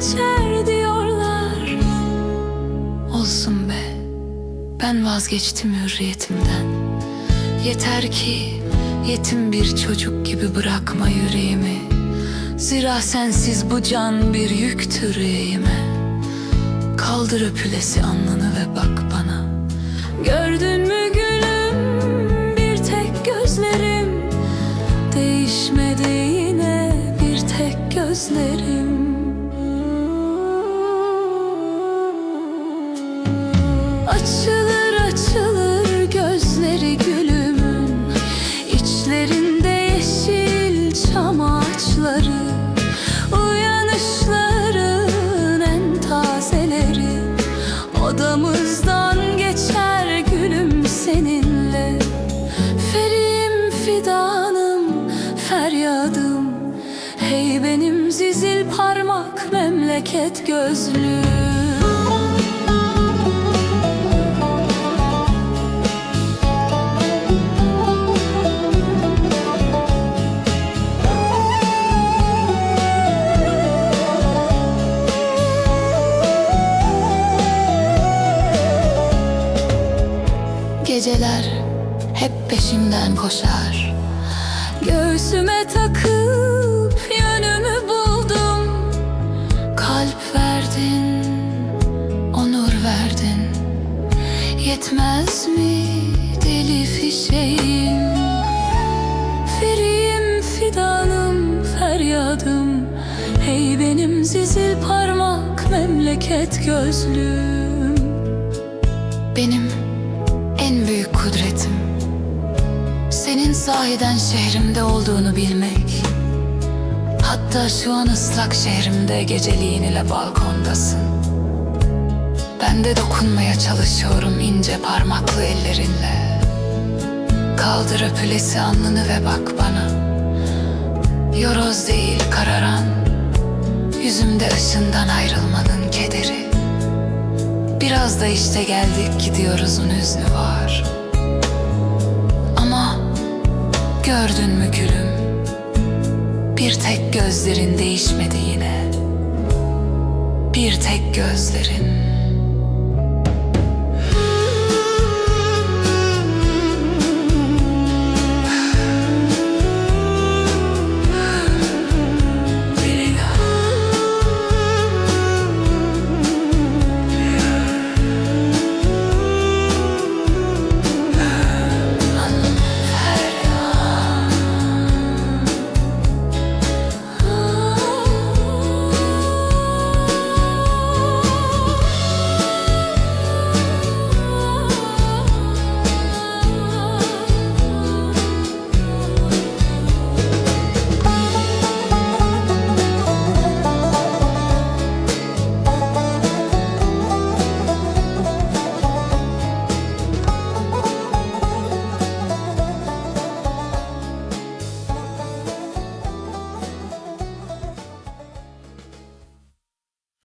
geçer diyorlar. Olsun be ben vazgeçtim hürriyetimden. Yeter ki yetim bir çocuk gibi bırakma yüreğimi. Zira sensiz bu can bir yüktür yüreğime. Kaldır öpülesi alnını ve bak bana. Gördün mü gülüm Açılır açılır gözleri gülümün. İçlerinde yeşil çam ağaçları Uyanışların en tazeleri. Odamızdan geçer gülüm seninle. Ferim fidanım feryadım. Hey benim zizil parmak memleket gözlüm Geceler hep peşimden koşar. Göğsüme takıp yönümü buldum. Kalp verdin, onur verdin. Yetmez mi deli fişeğim? Feriyim fidanım feryadım. Hey benim zizil parmak memleket gözlüm Benim en büyük kudretim. Senin sahiden şehrimde olduğunu bilmek. Hatta şu an ıslak şehrimde geceliğin ile balkondasın. Ben de dokunmaya çalışıyorum ince parmaklı ellerinle. Kaldır öpülesi alnını ve bak bana. Yoroz değil kararan. Yüzümde ışından ayrılmanın kederi Biraz da işte geldik gidiyoruzun hüznü var. Ama gördün mü gülüm? Bir tek gözlerin değişmedi yine. Bir tek gözlerin